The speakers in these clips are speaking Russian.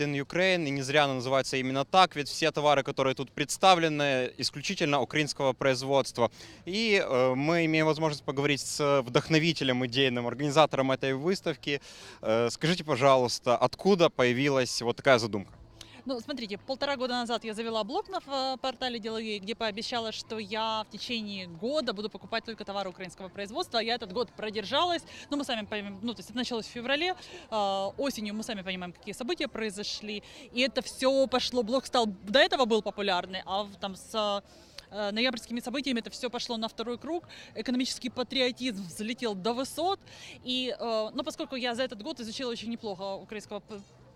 in Ukraine, и не зря она называется именно так, ведь все товары, которые тут представлены, исключительно украинского производства. И э, мы имеем возможность поговорить с вдохновителем, идейным организатором этой выставки. Э, скажите, пожалуйста, откуда появилась вот такая задумка? Ну, смотрите, полтора года назад я завела блог на э, портале Деловей, где пообещала, что я в течение года буду покупать только товары украинского производства. Я этот год продержалась. Ну, мы сами понимаем, ну, то есть это началось в феврале. э, Осенью мы сами понимаем, какие события произошли. И это все пошло, блог стал, до этого был популярный, а там с э, ноябрьскими событиями это все пошло на второй круг. Экономический патриотизм взлетел до высот. И, э, ну, поскольку я за этот год изучила очень неплохо украинского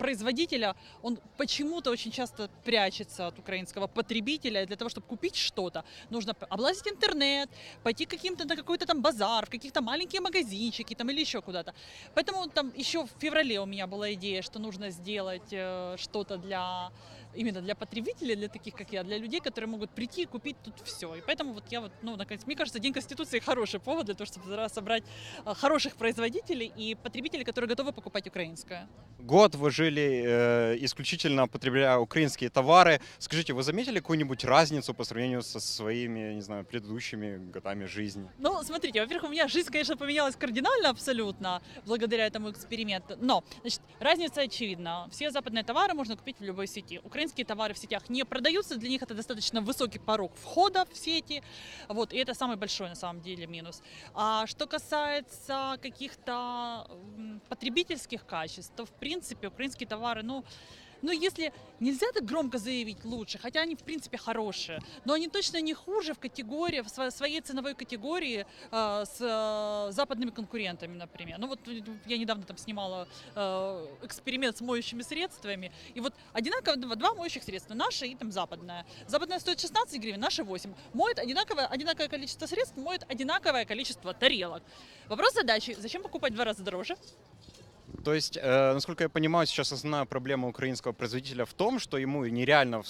производителя, он почему-то очень часто прячется от украинского потребителя. Для того, чтобы купить что-то, нужно облазить интернет, пойти каким-то на какой-то там базар, в каких-то маленькие магазинчики там или еще куда-то. Поэтому там еще в феврале у меня была идея, что нужно сделать э, что-то для именно для потребителей, для таких как я, для людей, которые могут прийти и купить тут все. И поэтому вот я вот, ну, наконец, мне кажется, День Конституции хороший повод для того, чтобы собрать э, хороших производителей и потребителей, которые готовы покупать украинское. Год вы жили э, исключительно потребляя украинские товары. Скажите, вы заметили какую-нибудь разницу по сравнению со своими, не знаю, предыдущими годами жизни? Ну, смотрите, во-первых, у меня жизнь, конечно, поменялась кардинально абсолютно благодаря этому эксперименту. Но, значит, разница очевидна. Все западные товары можно купить в любой сети. Украинские товары в сетях не продаются, для них это достаточно высокий порог входа в сети. Вот, и это самый большой, на самом деле, минус. А что касается каких-то потребительских качеств, то, в принципе, украинские товары, ну, ну, если нельзя так громко заявить лучше, хотя они, в принципе, хорошие, но они точно не хуже в категории, в сво- своей ценовой категории э, с э, западными конкурентами, например. Ну, вот э, я недавно там снимала э, эксперимент с моющими средствами, и вот одинаково два, два моющих средства, наше и там западное. Западное стоит 16 гривен, наше 8. Моет одинаковое, одинаковое количество средств, моет одинаковое количество тарелок. Вопрос задачи, зачем покупать в два раза дороже? То есть, э, насколько я понимаю, сейчас основная проблема украинского производителя в том, что ему нереально в,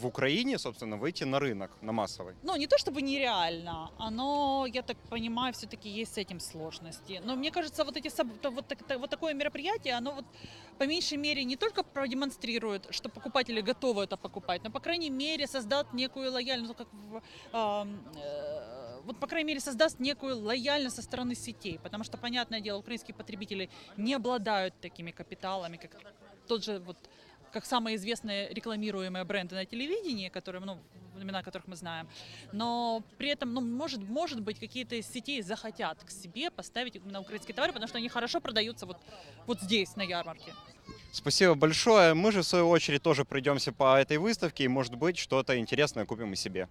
в Украине, собственно, выйти на рынок, на массовый. ну, не то чтобы нереально, оно, я так понимаю, все-таки есть с этим сложности. Но мне кажется, вот, эти, вот, так- та- вот такое мероприятие, оно вот по меньшей мере не только продемонстрирует, что покупатели готовы это покупать, но, по крайней мере, создаст некую лояльность, ну, как в, ам, э, вот, по крайней мере, создаст некую лояльность со стороны сетей, потому что, понятное дело, украинские потребители не обладают такими капиталами, как тот же вот как самые известные рекламируемые бренды на телевидении, которые, ну, имена которых мы знаем. Но при этом, ну, может, может быть, какие-то из сетей захотят к себе поставить именно украинские товары, потому что они хорошо продаются вот, вот здесь, на ярмарке. Спасибо большое. Мы же, в свою очередь, тоже пройдемся по этой выставке, и, может быть, что-то интересное купим и себе.